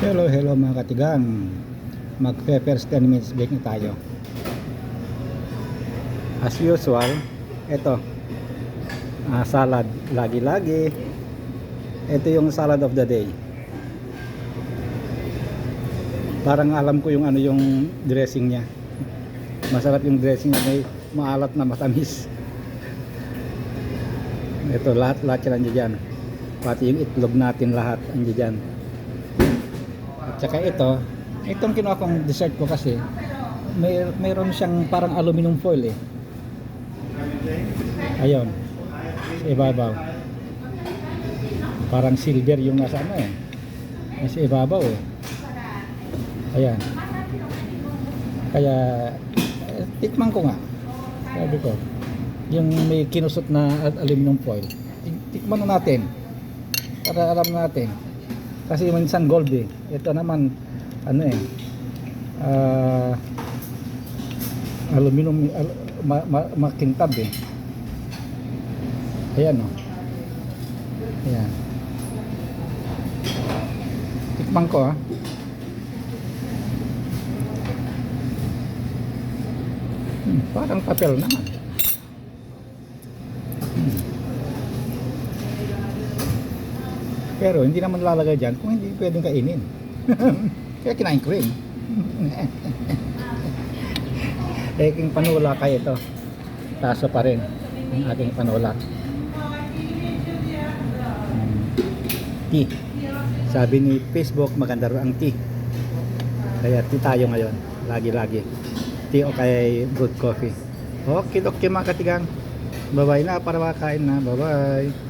Hello, hello mga katigang. Magpe first 10 minutes break na tayo. As usual, ito. ah, salad. Lagi-lagi. Ito yung salad of the day. Parang alam ko yung ano yung dressing niya. Masarap yung dressing niya. May maalat na matamis. Ito, lahat-lahat yan nandiyan dyan. Pati yung itlog natin lahat nandiyan dyan. At saka ito, itong kinuha kong dessert ko kasi, may mayroon siyang parang aluminum foil eh. Ayun. Sa ibabaw. Parang silver yung nasa ano eh. Nasa ibabaw eh. Ayan. Kaya, eh, tikman ko nga. Sabi ko, yung may kinusot na al- aluminum foil. Tik- Tikman na natin. Para alam natin. Kasi minsan gold eh. Ito naman, ano eh, ah, aluminum, al, ma, ma, makintab eh. Ayan o. Ayan. Tikman ko ah. Hmm, parang papel naman. Pero hindi naman lalagay dyan kung hindi pwedeng kainin. Kaya kinain ko rin. Aking panula kaya ito. Taso pa rin ang aking panula. Hmm. Tea. Sabi ni Facebook, maganda raw ang tea. Kaya tea tayo ngayon. Lagi-lagi. Tea o kaya good coffee. Okay, okay mga katigang. Bye-bye na para makain na. Bye-bye.